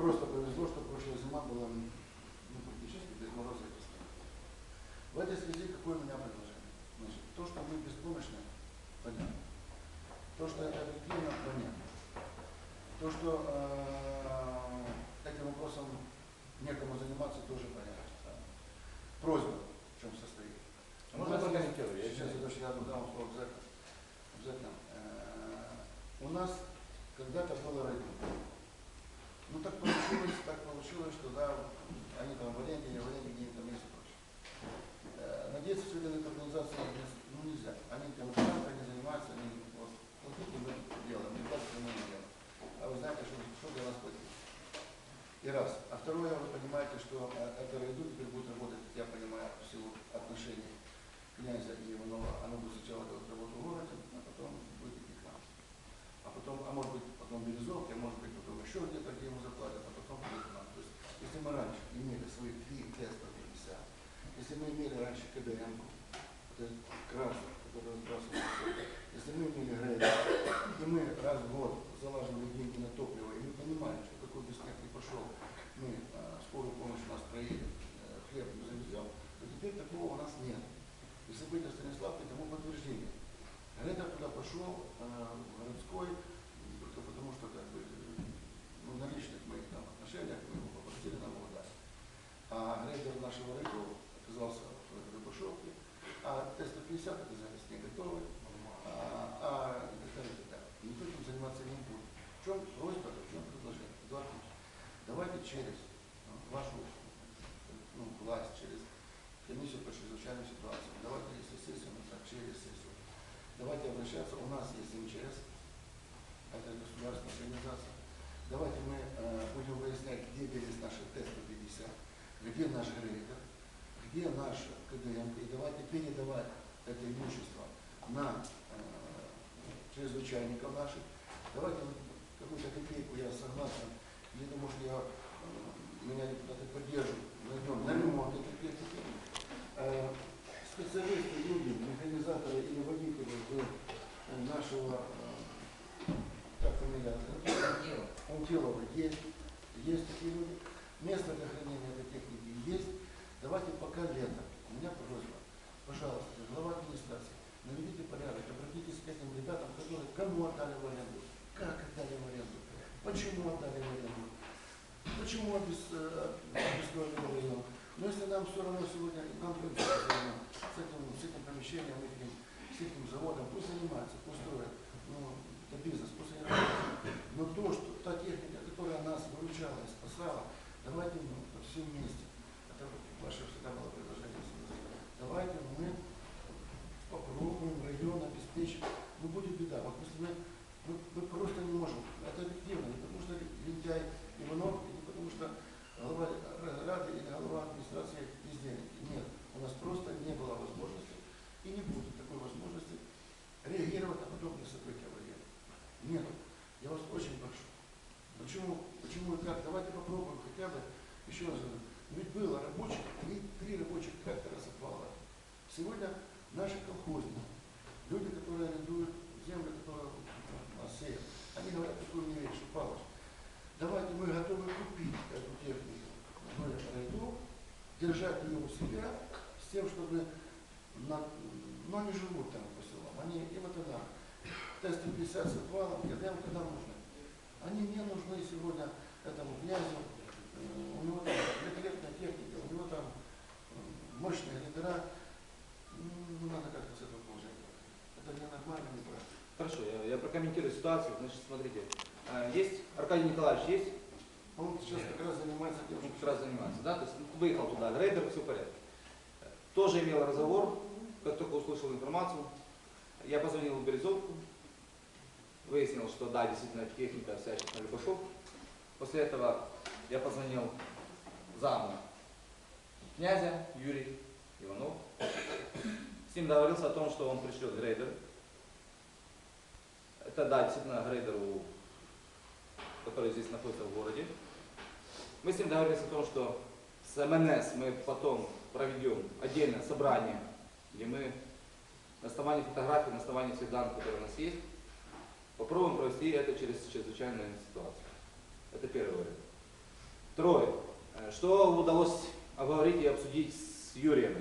просто повезло, что прошлая зима была ну, практически без мороза и. В этой связи какое у меня предложение? Значит, то, что мы беспомощны, понятно. То, что это объективно, понятно. То, что э, этим вопросом некому заниматься, тоже понятно. Просьба в чем состоит. А можно? Я Сейчас я дам слово обязательно. Обязательно. Э, У нас когда-то было район. Ну так получилось, так получилось, что да, они там в аренде, не в аренде, где там есть и прочее. Э, Надеяться все на эту организацию ну, нельзя. Они тем занимаются, они занимаются, они вот, платите мы делаем, не платите мы делаем. А вы знаете, что, что для нас платить. И раз. А второе, вы понимаете, что это райду теперь будет работать, я понимаю, в силу отношений князя и Иванова, оно будет сначала делать работу в городе, а потом будет идти к нам. А потом, а может быть, потом Березовки, а может быть, еще где-то, где ему заплатят, а потом будет нам. То есть, если мы раньше имели свои три теста 50, если мы имели раньше КДМ, это красный, который сбрасывал если мы имели грейдер, и мы раз в год залаживали деньги на топливо, и мы понимаем, что какой бы снег не пошел, мы э, скорую помощь у нас проедет, э, хлеб мы завезем, то теперь такого у нас нет. И события Станиславки тому подтверждение. Грейдер туда пошел, э, в городской, только потому что как бы, ну, на личных моих там отношениях мы его попросили нам его дать. А грейдер нашего района оказался в Рябушевке, а Т-150 оказались не готовы, а, а так. Никто этим заниматься не будет. В чем просьба, в чем предложение? Эдуард давайте через ну, вашу ну, власть, через комиссию по чрезвычайным ситуациям, давайте, если сессию, ну так, через сессию, давайте обращаться, у нас есть МЧС, это государственная организация, давайте мы э, будем выяснять, где есть наши Т-150, где наш грейдер, где наш КДМ, и давайте передавать это имущество на э, чрезвычайников наших. Давайте какую-то копейку, я согласен, я думаю, что я, э, меня депутаты поддержат, найдем на ремонт этих техники. Э, Специалисты, люди, механизаторы или водители в, э, нашего, э, как фамилия, Антилова есть, есть такие люди. Место для хранения этой техники есть. Давайте пока лето. У меня просьба. Пожалуйста, глава администрации, наведите порядок, обратитесь к этим ребятам, которые кому отдали в аренду, как отдали в аренду, почему отдали в аренду, почему обес, э, район. Но если нам все равно сегодня, нам равно, с этим, с этим помещением, этим, с этим заводом, пусть занимаются, пусть строят, ну, это бизнес, пусть они работают. Но то, что та техника, которая нас выручала и спасала, давайте мы все вместе. Это ваше всегда было предложение. Давайте мы попробуем район обеспечить. Ну будет беда. Вот если мы, мы, мы просто не можем. Это объективно. Не потому что лентяй Иванов, и не потому что глава Рады или глава администрации бездельники. Нет. У нас просто не было возможности и не будет такой возможности реагировать на подобные события в районе. Нет. Я вас очень прошу. Почему, почему и как? Давайте попробуем хотя бы, еще раз говорю, ведь было рабочих, три, три рабочих трактора с отвала. Сегодня наши колхозники, люди, которые арендуют землю, которую у нас сеют, они говорят такую мне вещь, Павлович, давайте мы готовы купить эту технику, мы найду, держать ее у себя, с тем, чтобы на, но они живут там по селам. Они, им это надо. Тесты 50 с отвалом, ЕДМ когда нужны. Они не нужны сегодня этому князю. Э, У него там великолепная техника, у него там э, мощные лидера. Ну, надо как-то с этого положения. Это не нормально, не. Хорошо, я, я прокомментирую ситуацию. Значит, смотрите, э, есть Аркадий Николаевич, есть? Он сейчас как раз занимается тем, Он как раз занимается, да? То есть выехал туда, рейдер, все в порядке. Тоже имел разговор, как только услышал информацию. Я позвонил в Березовку, выяснил, что да, действительно техника вся на Любашов. После этого я позвонил заму князя Юрий Иванов. С ним договорился о том, что он пришлет грейдер. Это да, действительно грейдер, который здесь находится в городе. Мы с ним договорились о том, что с МНС мы потом проведем отдельное собрание, где мы на основании фотографий, на основании всех данных, которые у нас есть, попробуем провести это через чрезвычайную ситуацию. Это первый вариант. Второе. Э, Что удалось обговорить и обсудить с Юрием?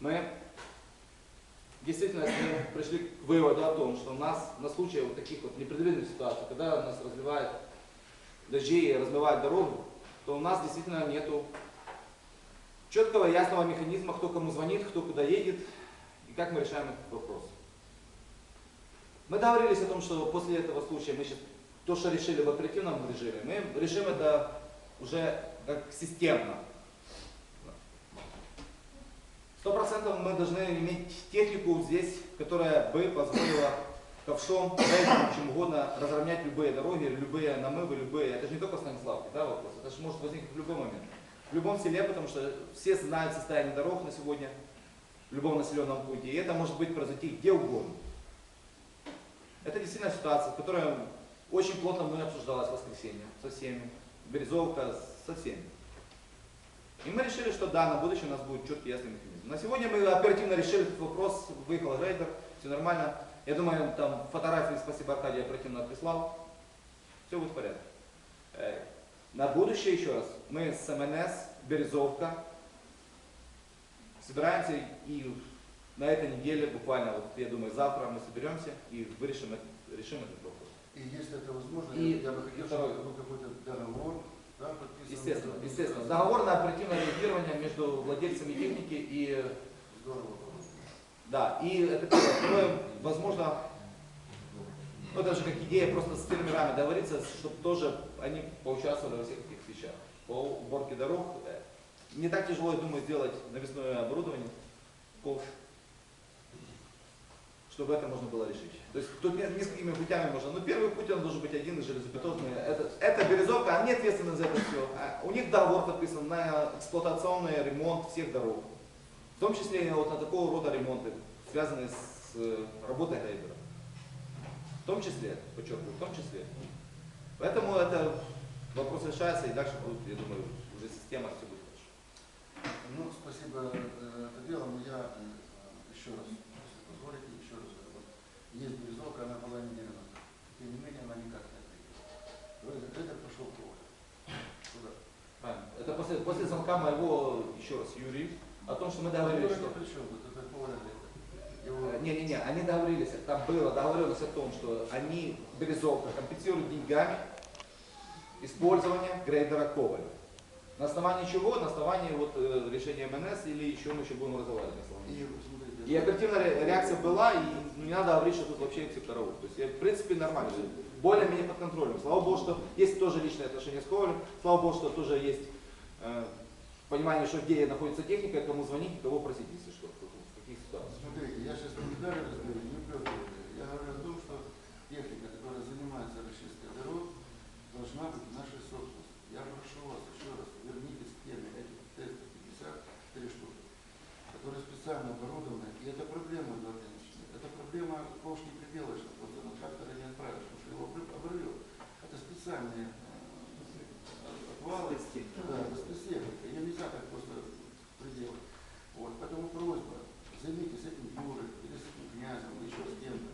Мы действительно пришли к выводу о том, что у нас на случай вот таких вот непредвиденных ситуаций, когда у нас разливает дожди и размывает дорогу, то у нас действительно нету четкого ясного механизма, кто кому звонит, кто куда едет и как мы решаем этот вопрос. Мы договорились о том, что после этого случая мы сейчас то, что решили в оперативном режиме, мы решим это уже как системно. Сто процентов мы должны иметь технику здесь, которая бы позволила ковшом, рейдером, чем угодно разровнять любые дороги, любые намывы, любые. Это же не только Станиславки, да, вопрос. Это же может возникнуть в любой момент. В любом селе, потому что все знают состояние дорог на сегодня, в любом населенном пункте. И это может быть произойти где угодно. Это действительно ситуация, которая очень плотно мной обсуждалась в воскресенье со всеми. Березовка со всеми. И мы решили, что да, на будущее у нас будет четкий ясный механизм. На сегодня мы оперативно решили этот вопрос, выехал рейдер, все нормально. Я думаю, там фотографии, спасибо Аркадий, оперативно прислал. Все будет в порядке. Э, На будущее еще раз, мы с МНС, Березовка, собираемся и на этой неделе, буквально, вот, я думаю, завтра мы соберемся и вырешим, это- решим этот вопрос. И если это возможно, И я бы хотел, второе. чтобы какой-то договор, да, подписан. Естественно, естественно. Договор на оперативное реагирование между владельцами техники и Здорово. Да, и это первое. Второе, возможно, ну это же как идея просто с фермерами договориться, чтобы тоже они поучаствовали во всех этих вещах. По уборке дорог. Не так тяжело, я думаю, сделать навесное оборудование, ковш, чтобы это можно было решить. То есть тут не- несколькими путями можно. Но первый путь он должен быть один, железобетонный. Это, это березовка, они ответственны за это все. у них договор подписан на эксплуатационный ремонт всех дорог. В том числе и вот на такого рода ремонты, связанные с э, работой грейдера. В том числе, подчеркиваю, в том числе. Поэтому это вопрос решается, и дальше будет, я думаю, уже система все будет хорошо. Ну, спасибо э, это дело, но я э, еще раз, если позволите, еще раз говорю, есть Березовка, она была неделю назад. Тем не менее, она никак не ответила. Это пошел провод. Туда. Правильно. Это после, после звонка моего, еще раз, Юрий, о том, что мы договорились, что... Э, Не-не-не, они договорились, там было договорились о том, что они, Березовка, компенсируют деньгами использование грейдера Коваля. На основании чего? На основании вот, э, решения МНС или еще мы еще будем разговаривать И, И оперативная ре- реакция была, и ну, не надо говорить, что тут вообще караул. То есть, я, в принципе, нормально. Более-менее под контролем. Слава Богу, что есть тоже личные отношения с Ковалем. Слава Богу, что тоже есть э, понимание, что где находится техника, кому звонить, кого просить, если что, в каких ситуациях. Смотрите, я сейчас не Дарью разговариваю, не Петр. Я говорю о том, что техника, которая занимается расчисткой дорог, должна быть нашей собственностью. Я прошу вас еще раз, вернитесь к теме этих тестов 53 штуки, которые специально оборудованы. И это проблема, Ильич. Это проблема ковш не приделаешь, вот на трактора не отправишь, потому что его обрыв- обрывет. Это специальные э, отвалы. Да, это спецтехника. Ее нельзя так просто приделать. Вот, поэтому просьба, займитесь этим Юрой, или с этим князем, или еще с кем-то,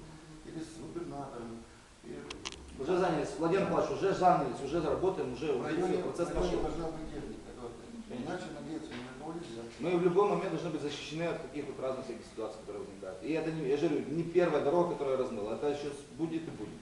или с губернатором. И Уже занялись, Владимир Павлович, уже занялись, уже заработаем, уже районе, процесс пошел. Иначе надеяться нельзя. Мы в любой момент должны быть защищены от каких вот разных всяких ситуаций, которые возникают. И это, не, я же говорю, не первая дорога, которая размыла, это сейчас будет и будет.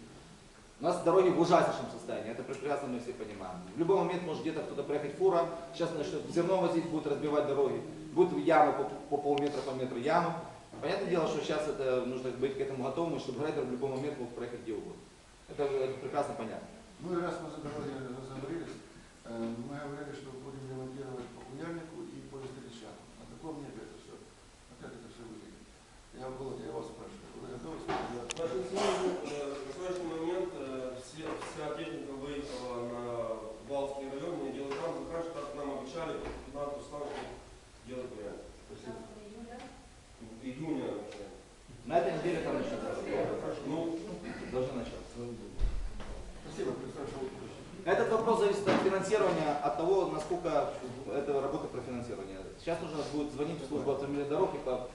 У нас дороги в ужаснейшем состоянии, это прекрасно мы все понимаем. В любой момент может где-то кто-то проехать фура, сейчас начнет зерно возить, будет разбивать дороги, будут ямы по, по полметра, по метру ямы. Понятное дело, что сейчас это нужно быть к этому готовым, чтобы грейдер в любой момент мог проехать где угодно. Это, прекрасно понятно. Ну и раз мы за дороги разговорились, э, мы говорили, что будем ремонтировать по Куяльнику и по Истричану. На каком небе это все? А как это все выглядит? Я, Володя, я вас спрашиваю, вы готовы сказать? На сегодня, э, на сегодняшний момент э, все, вся техника выехала на Балтский район, не делают там, заказ, как нам обещали, 15 числа делать вариант. В июне обещали. На этой неделе там начнется. Ну, Должны начаться. Спасибо, представь, Этот вопрос зависит от того, насколько эта работа профинансирования. Сейчас нужно будет звонить в службу автомобильных дорог и по-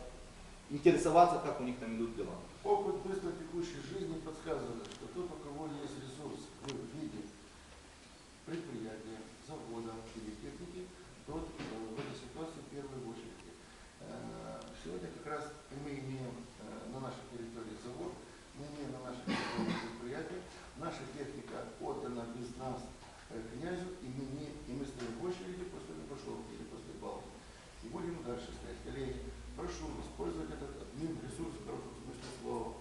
интересоваться, как у них там идут дела. Опыт быстро текущей жизни подсказывает, что тот, у кого есть ресурс в виде предприятия, завода или техники, тот в этой ситуации в первую очередь. Э, Сегодня как раз и мы имеем э, на нашей территории завод, мы имеем на нашей территории предприятие, наша техника отдана без нас э, князю, и мы, не, и мы стоим в очереди после Любашовки или после Балки. И будем дальше стоять. Коллеги, прошу использовать этот админ ресурс в хорошем смысле слова.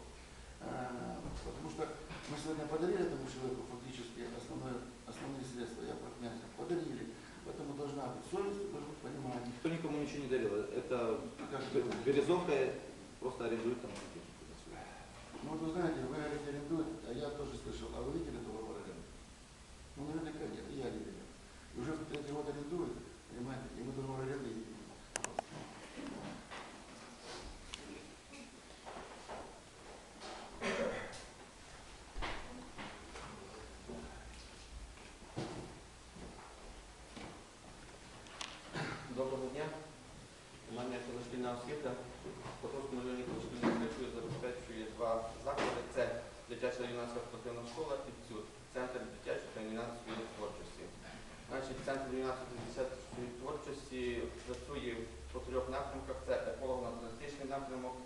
Э, Потому что мы сегодня подарили этому человеку фактически основное, основные средства, я про князя, подарили. Поэтому должна быть совесть, должно быть понимание. Никто никому ничего не дарил. Это Как Б- Березовка просто арендует там. Ну вы знаете, вы говорите, а я тоже слышал, а вы видели освіта. Потовському районі позашкільної освітою забезпечує два заклади. Це дитяча юнацька спортивна школа і Центр дитячої та юнацької творчості. Значить, центр юнацької творчості працює по трьох напрямках. Це еколого-натуристичний напрямок,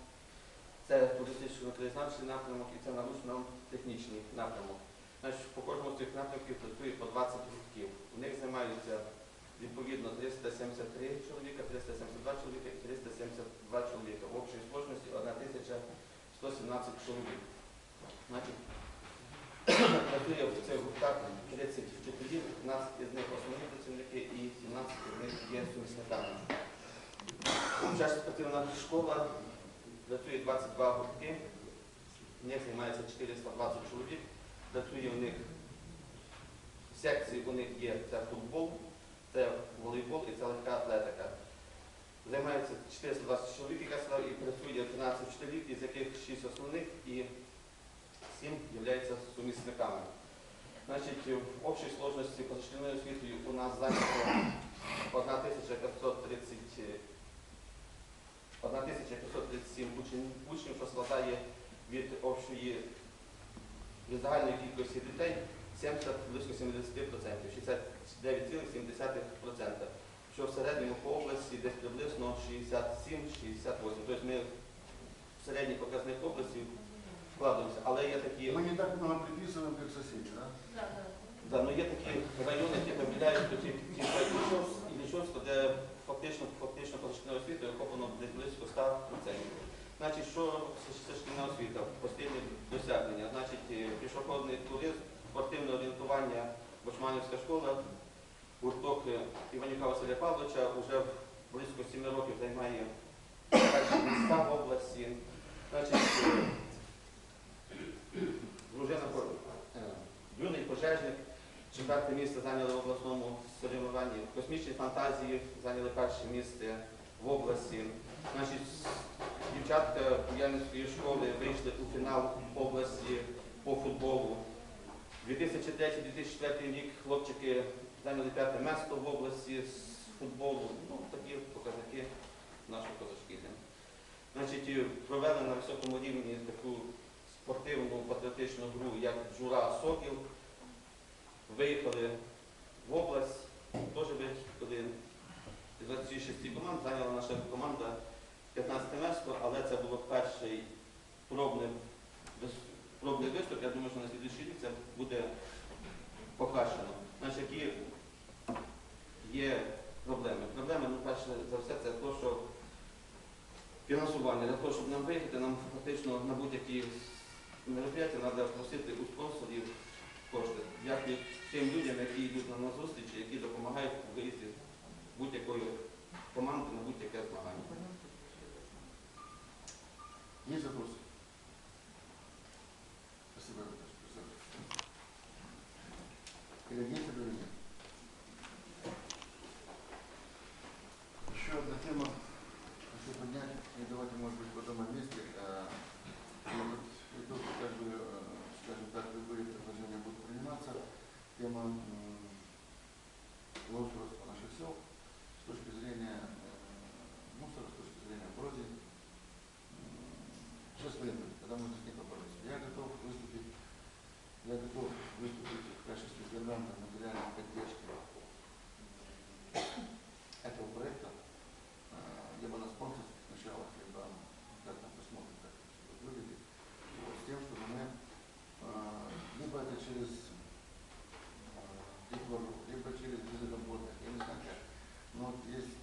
це туристично-краєзнавчий напрямок і це научно-технічний напрямок. Значить, по кожному з цих напрямків працює по 20 гуртків. У них займаються відповідно 373 чоловіка, 372 чоловіка і 372 чоловіка. В общій сложності 1117 чоловік. Значить, працює в цих гуртах 30 вчителів, 15 із них основні працівники і 17 із них є сумісниками. Вчасна спортивна школа працює 22 гуртки, в них займається 420 чоловік, працює у них секції у них є це футбол, це волейбол і це легка атлетика. Займається 420 чоловік, як я сказав, і працює 13 вчителів, із яких 6 основних і 7 являються сумісниками. Значить, в общій сложності позашкільною освітою у нас зайнято 1530, е, 1537 учнів, що складає від від загальної кількості дітей 70 близько 70%, 69,7%, що в середньому по області десь приблизно 67-68. Тобто ми в середній показник області вкладаємося, але є такі, Мы не так много приписываем, как соседи, да? да, ну, є такі райони, які виділяють ті ті і де фактично, фактично позашкільною освітою охоплено десь близько 100%. Значить, що це шкільна освіта? Останні досягнення. Значить, е, пішохідний туризм, спортивне орієнтування, Башманівська школа, гурток Іванюка Василя Павловича вже близько 7 років займає міста в області. Значить, дружина юний пожежник, четверте місце зайняли в обласному соревнованні. Космічні фантазії зайняли перше місце в області. Значить, дівчатка Куяльницької школи вийшли у фінал області по футболу. 2003-2004 рік хлопчики зайняли п'яте місто в області з футболу. Ну, такі показники нашої козачки. Значить, Провели на високому рівні таку спортивну патріотичну гру, як Жура Сокіл. Виїхали в область, теж виїхали. З 26 команд зайняла наша команда 15 место, але це було перший пробний роблять виступ, я думаю, що на слідуючий рік це буде покращено. Значить, які є проблеми? Проблеми, ну, перше за все, це те, що фінансування, для того, щоб нам виїхати, нам фактично на будь-які мероприятия треба просити у спонсорів кошти. Як і тим людям, які йдуть нам на зустрічі, які допомагають у виїзді будь-якої команди на будь-яке змагання. Є запроси? Спасибо, Константин Коллеги, через а, либо, либо через безработных, я не знаю. Но вот есть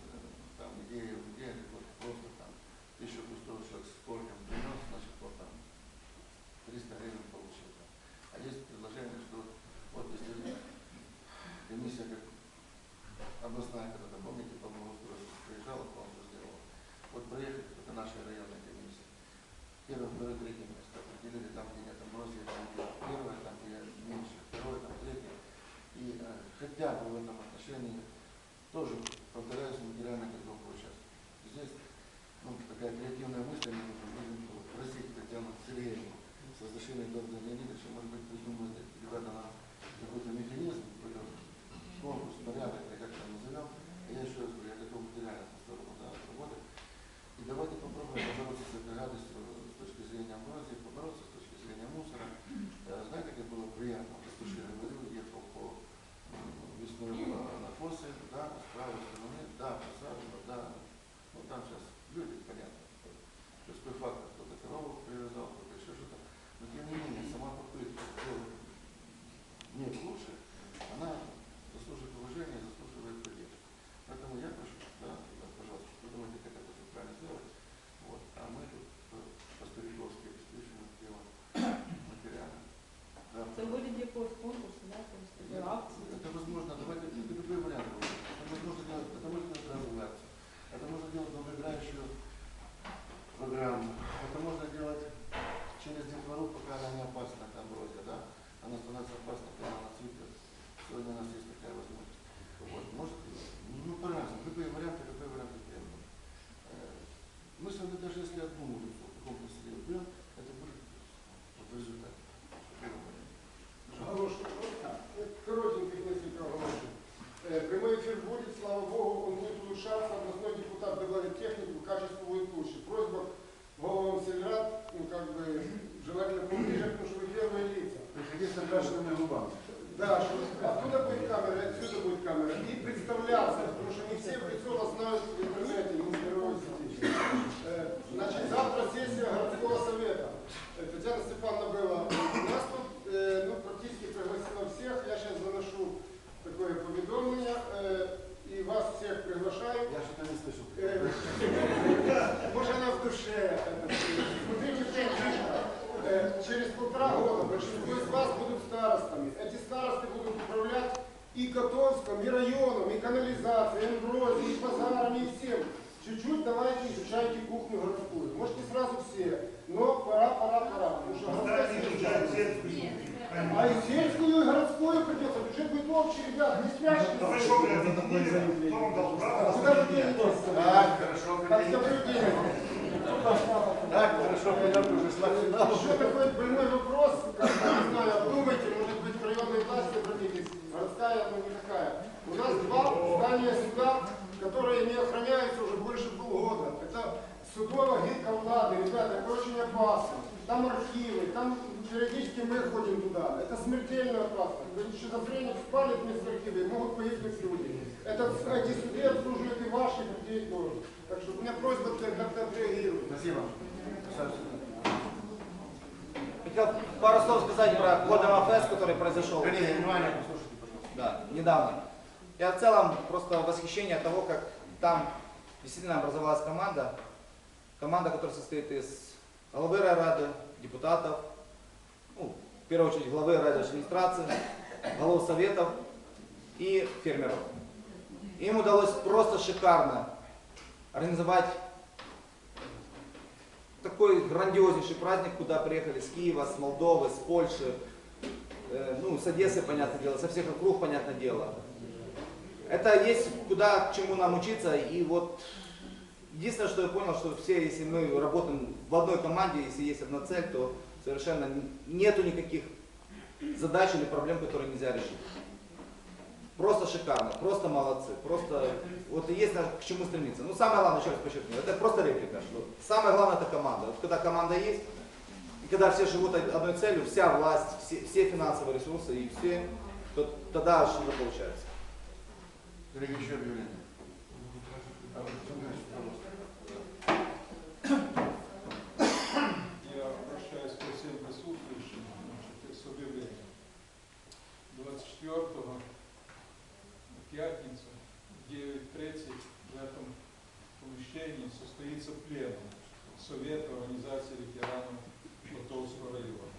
кредитно крашенными губами. Да, Откуда будет камера, отсюда будет камера. И представляться, потому что не все в знают в интернете, не здоровой сети. Э, значит, завтра сессия городского совета. Э, Татьяна Степановна была. У нас тут э, ну, практически пригласила всех. Я сейчас заношу такое поведомление. И вас всех приглашаю. Я что-то не слышу. Может, она в душе. Через полтора года большинство эти старосты будут управлять и Котовском, и районом, и канализацией, и амброзией, и пазарами, и всем. Чуть-чуть давайте изучайте кухню городскую. Можете сразу все, но пора, пора, пора. Потому что городская а и сельскую, и городскую придется. Бюджет будет общий, ребят, не спрячьте. Да вы что, блядь, объединили? Кто вам дал право? Куда же деньги? Так, хорошо, Как. Так, хорошо, понятно, уже шла финал. Что такое больной судах, которые не охраняются уже больше полгода. Это судовая гидка влады, ребята, это очень опасно. Там архивы, там периодически мы ходим туда. Это смертельно опасно. Когда шизофреник спалит вместо архивы, могут погибнуть люди. Это, эти суды обслуживают и ваших людей тоже. Так что у меня просьба как-то отреагировать. Спасибо. Хотел пару слов сказать про Кодово Фест, который произошел. Внимание, послушайте, пожалуйста. Да, недавно. Я в целом просто восхищение того, как там действительно образовалась команда. Команда, которая состоит из главы райрады, депутатов, ну, в первую очередь главы райадминистрации, голов советов и фермеров. Им удалось просто шикарно организовать такой грандиознейший праздник, куда приехали с Киева, с Молдовы, с Польши, э, ну, с Одессы, понятное дело, со всех округ, понятное дело. Это есть куда к чему нам учиться, и вот единственное, что я понял, что все, если мы работаем в одной команде, если есть одна цель, то совершенно нету никаких задач или проблем, которые нельзя решить. Просто шикарно, просто молодцы, просто вот есть к чему стремиться. Ну самое главное, еще раз подчеркну, это просто реплика, что самое главное это команда. Вот когда команда есть, и когда все живут од- одной целью, вся власть, все, все финансовые ресурсы и все, то тогда что-то получается. Коллеги, еще объявление. Я обращаюсь ко всем присутствующим значит, с объявлением. 24 пятницу в 9.30 в этом помещении состоится пленум Совета Организации ветеранов Котовского района.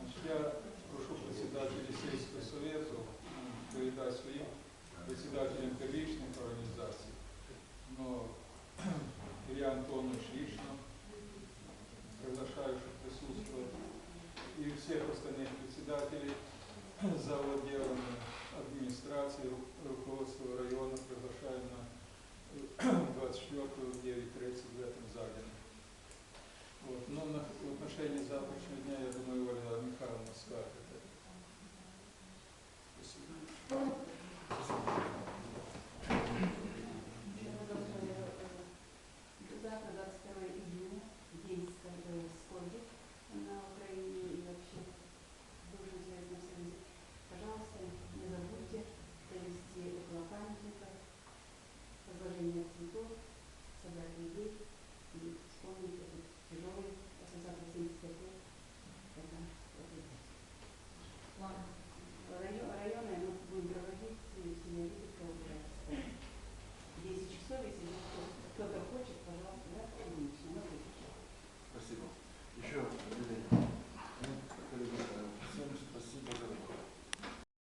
Значит, я прошу председателей сельского совета передать своим председателям первичных организаций, но Илья Антонович лично приглашаю, чтобы присутствовать, и всех остальных председателей заводделами администрации, ру- руководства района приглашаю на 24 в 9.30 в этом зале. Вот. Но на, в отношении завтрашнего дня, я думаю, Ольга Михайловна скажет. Спасибо.